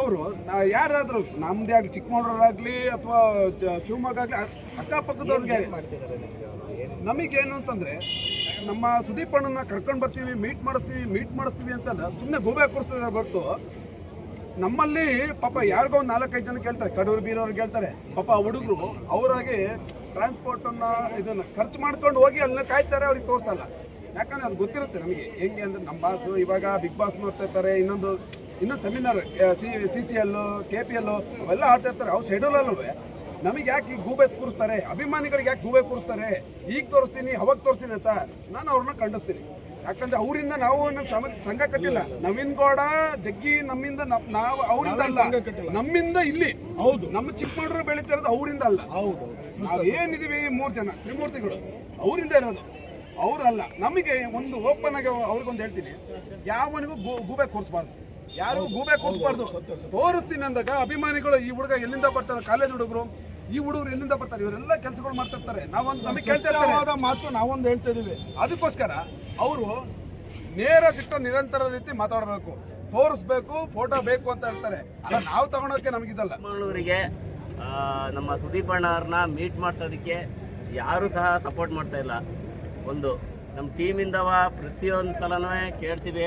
ಅವರು ಯಾರಾದರೂ ನಮ್ದೇ ಆಗಲಿ ಚಿಕ್ಕಮಗಳೂರಾಗಲಿ ಅಥವಾ ಶಿವಮೊಗ್ಗ ಆಗಲಿ ಅಕ್ಕಪಕ್ಕದವ್ರಿಗೆ ನಮಗೇನು ಅಂತಂದ್ರೆ ನಮ್ಮ ಸುದೀಪ್ ಅಣ್ಣನ ಕರ್ಕೊಂಡು ಬರ್ತೀವಿ ಮೀಟ್ ಮಾಡಿಸ್ತೀವಿ ಮೀಟ್ ಮಾಡಿಸ್ತೀವಿ ಅಂತಂದ್ರೆ ಸುಮ್ಮನೆ ಗೋಬೆ ಕೊಡಿಸ್ತಿದ್ದಾರೆ ಹೊರತು. ನಮ್ಮಲ್ಲಿ ಪಾಪ ಯಾರಿಗೋ ಒಂದು ನಾಲ್ಕೈದು ಜನ ಕೇಳ್ತಾರೆ ಕಡೂರು ಬೀರವ್ರು ಕೇಳ್ತಾರೆ. ಪಾಪ ಹುಡುಗರು ಅವರಾಗಿ ಟ್ರಾನ್ಸ್ಪೋರ್ಟನ್ನು ಇದನ್ನು ಖರ್ಚು ಮಾಡ್ಕೊಂಡು ಹೋಗಿ ಅಲ್ಲೇ ಕಾಯ್ತಾರೆ ಅವ್ರಿಗೆ ತೋರಿಸಲ್ಲ. ಯಾಕಂದ್ರೆ ಅದು ಗೊತ್ತಿರುತ್ತೆ ನಮಗೆ ಹೆಂಗೆ ಅಂದ್ರೆ ನಮ್ಮ ಬಾಸು ಇವಾಗ ಬಿಗ್ ಬಾಸ್ ನೋಡ್ತಾ ಇರ್ತಾರೆ ಇನ್ನೊಂದು ಇನ್ನೊಂದು seminar C C C L K P L ಅವೆಲ್ಲ ಆಡ್ತಿರ್ತಾರೆ ಅವ್ರು ಶೆಡ್ಯೂಲಲ್ಲೂ ನಮಗೆ ಯಾಕೆ ಈಗ ಗೂಬೆ ಕೂರಿಸ್ತಾರೆ? ಅಭಿಮಾನಿಗಳಿಗೆ ಯಾಕೆ ಗೂಬೆ ಕೂರಿಸ್ತಾರೆ? ಈಗ ತೋರಿಸ್ತೀನಿ ಅವಾಗ ತೋರಿಸ್ತೀನಿ ಅಂತ ನಾನು ಅವ್ರನ್ನ ಖಂಡಿಸ್ತೀನಿ. ಯಾಕಂದ್ರೆ ಅವರಿಂದ ನಾವು ನಮ್ಮ ಸಮ- ಸಂಘ ಕಟ್ಟಿಲ್ಲ. ನವೀನ್ ಗೌಡ ಜಗ್ಗಿ ನಮ್ಮಿಂದ ನಾವು ಅವರಿಂದ ಅಲ್ಲ. ನಮ್ಮಿಂದ ಇಲ್ಲಿ. ಹೌದು. ನಮ್ಮ ಚಿಕ್ಕಮಗಳೂರು ಬೆಳೀತಿರೋದು ಅವರಿಂದ ಅಲ್ಲ. ಹೌದು ನಾವು ಏನಿದೀವಿ ಮೂರು ಜನ ತ್ರಿಮೂರ್ತಿಗಳು ಅವರಿಂದ ಇರೋದು. ಅವರಲ್ಲ. ನಮಗೆ ಒಂದು ಓಪನ್ ಆಗಿ ಅವ್ರಿಗೊಂದು ಹೇಳ್ತೀನಿ. ಯಾವನಿಗೂ ಗೂಬೆ ಕೂರಿಸ್ಬಾರ್ದು. ಯಾರಿಗೂ ಗೂಬೆ ಕೂರಿಸ್ಬಾರ್ದು. ತೋರಿಸ್ತೀನಿ ಅಂದಾಗ ಅಭಿಮಾನಿಗಳು ಈ ಹುಡುಗ ಎಲ್ಲಿಂದ ಬರ್ತಾರೆ ಕಾಲೇಜ್ ಹುಡುಗರು ಈ ಹುಡುಗರು ಎಲ್ಲಿಂದ ಬರ್ತಾರೆ ಇವರೆಲ್ಲ ಕೆಲಸಗಳು ಮಾಡ್ತಿರ್ತಾರೆ ನಾವೊಂದು ನಮಗೆ ಕೇಳ್ತಾ ಇರ್ತಾರೆ. ಮಾತು ನಾವೊಂದು ಹೇಳ್ತಾ ಇದೀವಿ. ಅದಕ್ಕೋಸ್ಕರ ಅವರು ನೇರ ದಿಟ್ಟ ನಿರಂತರ ರೀತಿ ಮಾತಾಡಬೇಕು. ತೋರಿಸ್ಬೇಕು ಫೋಟೋ ಬೇಕು ಅಂತ ಹೇಳ್ತಾರೆ. ಅಲ್ಲ ನಾವು ತಗೊಳೋಕೆ ನಮಗಿದಲ್ಲ ಮಂಗಳೂರಿಗೆ ನಮ್ಮ ಸುದೀಪ್ ಅಣ್ಣ ಅವ್ರನ್ನ ಮೀಟ್ ಮಾಡಿಸೋದಕ್ಕೆ ಯಾರು ಸಹ ಸಪೋರ್ಟ್ ಮಾಡ್ತಾ ಇಲ್ಲ. ಒಂದು ನಮ್ಮ ಟೀಮಿಂದವ ಪ್ರತಿಯೊಂದು ಸಲನೂ ಕೇಳ್ತೀವಿ.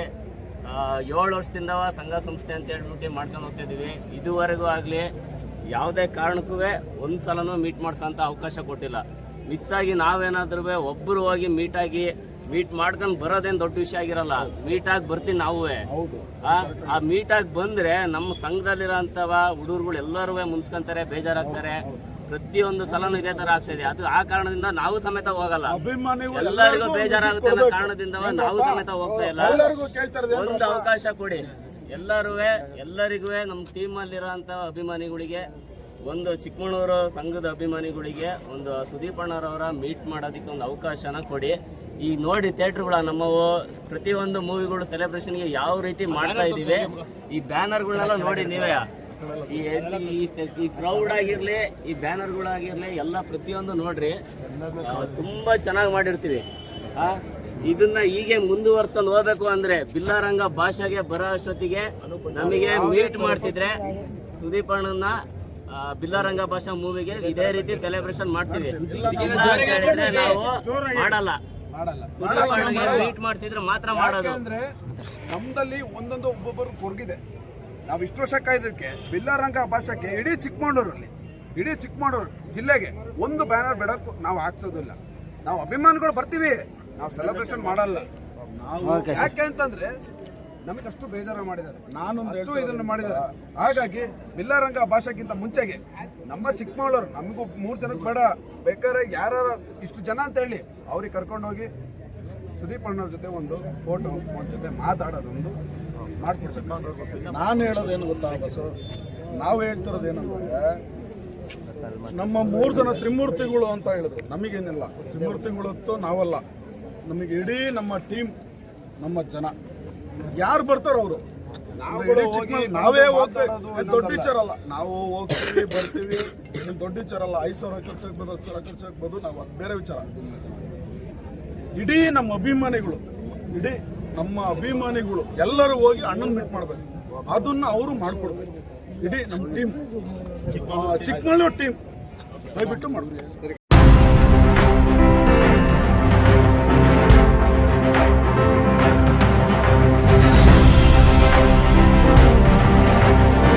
ಏಳು ವರ್ಷದಿಂದ ಸಂಘ ಸಂಸ್ಥೆ ಅಂತ ಹೇಳ್ಬಿಟ್ಟು ಮಾಡ್ಕೊಂಡು ಹೋಗ್ತಾ ಇದ್ದೀವಿ. ಇದುವರೆಗೂ ಆಗಲಿ ಯಾವುದೇ ಕಾರಣಕ್ಕೂ ಒಂದು ಸಲನೂ ಮೀಟ್ ಮಾಡ್ಸೋಂಥ ಅವಕಾಶ ಕೊಟ್ಟಿಲ್ಲ. ಮಿಸ್ ಆಗಿ ನಾವೇನಾದ್ರೂ ಒಬ್ಬರು ಹೋಗಿ ಮೀಟ್ ಆಗಿ ಮೀಟ್ ಮಾಡ್ಕೊಂಡು ಬರೋದೇನು ದೊಡ್ಡ ವಿಷಯ ಆಗಿರಲ್ಲ. ಮೀಟ್ ಆಗಿ ಬರ್ತೀನಿ ನಾವೇ. ಆ ಮೀಟ್ ಮೀಟಾಗಿ ಬಂದ್ರೆ ನಮ್ಮ ಸಂಘದಲ್ಲಿರೋಂಥವ ಹುಡುಗರುಗಳು ಎಲ್ಲರೂ ಮುನ್ಸ್ಕೊಂತಾರೆ ಬೇಜಾರಾಗ್ತಾರೆ ಪ್ರತಿಯೊಂದು ಸಲನು ಇದೇ ತರ ಆಗ್ತಿದೆ. ಅದು ಆ ಕಾರಣದಿಂದ ನಾವು ಸಮೇತ ಹೋಗಲ್ಲ. ಎಲ್ಲರಿಗೂ ಬೇಜಾರಾಗುತ್ತೆ ಅನ್ನೋ. ಕಾರಣದಿಂದ ನಾವು ಸಮೇತ ಹೋಗ್ತಾ ಇಲ್ಲ. ಒಂದು ಅವಕಾಶ ಕೊಡಿ. ಎಲ್ಲರೂ ಎಲ್ಲರಿಗೂ ನಮ್ಮ ಟೀಮಲ್ಲಿರೋಂಥ ಅಭಿಮಾನಿಗಳಿಗೆ ಒಂದು ಚಿಕ್ಕಮಗಳೂರು ಸಂಘದ ಅಭಿಮಾನಿಗಳಿಗೆ ಒಂದು ಸುದೀಪ್ ಅಣ್ಣರವರ ಮೀಟ್ ಮಾಡೋದಕ್ಕೆ ಒಂದು ಅವಕಾಶನ ಕೊಡಿ. ಈ ನೋಡಿ ಥಿಯೇಟ್ರ್ಗಳ ನಮ್ಮವು. ಪ್ರತಿಯೊಂದು ಮೂವಿಗಳು ಸೆಲೆಬ್ರೇಷನ್ಗೆ ಯಾವ ರೀತಿ ಮಾಡ್ತಾ ಇದ್ದೀವಿ ಈ ಬ್ಯಾನರ್ಗಳನ್ನೆಲ್ಲ ನೋಡಿ ನೀವೇ. ಈ ಈ ಈ ಕ್ರೌಡ್ ಆಗಿರಲಿ ಈ ಬ್ಯಾನರ್ಗಳಾಗಿರಲಿ ಎಲ್ಲ ಪ್ರತಿಯೊಂದು ನೋಡ್ರಿ ತುಂಬ ಚೆನ್ನಾಗಿ ಮಾಡಿರ್ತೀವಿ. ಇದನ್ನ ಹೀಗೆ ಮುಂದುವರ್ಸ್ಕೊಂಡು ಹೋಗ್ಬೇಕು ಅಂದ್ರೆ ಬಿಲ್ಲಾರಂಗ ಭಾಷೆಗೆ ಬರೋ ಅಷ್ಟೊತ್ತಿಗೆ ನಮಗೆ ಮೀಟ್ ಮಾಡ್ತಿದ್ರೆ ಸುದೀಪ್ ಅಣ್ಣನ ಬಿಲ್ಲಾರಂಗ ಭಾಷಾ ಮೂವಿಗೆ ಇದೇ ರೀತಿ ಸೆಲೆಬ್ರೇಷನ್ ಮಾಡ್ತೀವಿ. ನಾವು ಮಾಡಲ್ಲ. ಮಾಡಲ್ಲ. ಸುದೀಪ್ ಅಣ್ಣಗೆ ಮೀಟ್ ಮಾಡ್ತಿದ್ರೆ ಮಾತ್ರ ಮಾಡೋದು. ಅಂದ್ರೆ ನಮ್ದಲ್ಲಿ ಒಂದೊಂದು ಒಬ್ಬೊಬ್ಬರು ಕೊರಗಿದೆ. ನಾವು ಇಷ್ಟು ವರ್ಷ ಕಾಯ್ದಕ್ಕೆ ಬಿಲ್ಲಾರಂಗ ಭಾಷೆಗೆ ಇಡೀ ಚಿಕ್ಕಮಗಳೂರಲ್ಲಿ ಇಡೀ ಚಿಕ್ಕಮಗಳೂರು ಜಿಲ್ಲೆಗೆ ಒಂದು ಬ್ಯಾನರ್ ಬಿಡಕ್ಕೂ ನಾವು ಹಾಕ್ಸೋದಿಲ್ಲ. ನಾವು ಅಭಿಮಾನಿಗಳು ಬರ್ತೀವಿ ನಾವು ಸೆಲೆಬ್ರೇಷನ್ ಮಾಡಲ್ಲ. ಯಾಕೆ ಅಂತಂದ್ರೆ ನಮಗೆ ಅಷ್ಟು ಬೇಜಾರ ಮಾಡಿದ್ದಾರೆ. ನಾನೊಂದಷ್ಟು ಇದನ್ನು ಮಾಡಿದ್ದಾರೆ. ಹಾಗಾಗಿ ಬಿಲ್ಲಾರಂಗ ಭಾಷೆಗಿಂತ ಮುಂಚೆಗೆ ನಮ್ಮ ಚಿಕ್ಕಮಗಳೂರು ನಮಗೂ ಮೂರು ಜನಕ್ಕೆ ಬೇಡ. ಬೇಕಾದ್ರೆ ಯಾರು ಇಷ್ಟು ಜನ ಅಂತ ಹೇಳಿ ಅವ್ರಿಗೆ ಕರ್ಕೊಂಡೋಗಿ ಸುದೀಪ್ ಅಣ್ಣವ್ರ ಜೊತೆ ಒಂದು ಫೋಟೋ ಒಂದು ಜೊತೆ ಮಾತಾಡೋದೊಂದು ನಾನು ಹೇಳೋದೇನು ಗೊತ್ತಾ ಬಸ್ಸು ನಾವು ಹೇಳ್ತಿರೋದು ಏನಂದ್ರೆ ನಮ್ಮ ಮೂರು ಜನ ತ್ರಿಮೂರ್ತಿಗಳು ಅಂತ ಹೇಳಿದ್ರು. ನಮಗೇನಿಲ್ಲ. ತ್ರಿಮೂರ್ತಿಗಳು ಅಂತೂ ನಾವಲ್ಲ. ನಮಗೆ ಇಡೀ ನಮ್ಮ ಟೀಮ್ ನಮ್ಮ ಜನ. ಯಾರು ಬರ್ತಾರೋ ಅವರು. ನಾವೇ ಹೋಗ್ಬೇಕು. ದೊಡ್ಡ ಟೀಚರ್ ಅಲ್ಲ. ನಾವು ಹೋಗ್ತೀವಿ ಬರ್ತೀವಿ. ದೊಡ್ಡ ಟೀಚರ್ ಅಲ್ಲ. ಐದು ಸಾವಿರ ಖರ್ಚು ಹಾಕ್ಬೋದು ಹತ್ತು ಸಾವಿರ ಖರ್ಚು ಹಾಕ್ಬೋದು ನಾವು ಬೇರೆ ವಿಚಾರ. ಇಡೀ ನಮ್ಮ ಅಭಿಮಾನಿಗಳು ಇಡೀ ನಮ್ಮ ಅಭಿಮಾನಿಗಳು ಎಲ್ಲರೂ ಹೋಗಿ ಅಣ್ಣನ ಮೀಟ್ ಮಾಡಬೇಕು. ಅದನ್ನ ಅವರು ಮಾಡ್ಕೊಡ್ಬೇಕು. ಇಡೀ ನಮ್ಮ ಟೀಮ್ ಚಿಕ್ಕಮಗಳೂರು ಟೀಮ್ ದಯವಿಟ್ಟು ಮಾಡ್ಬೇಕು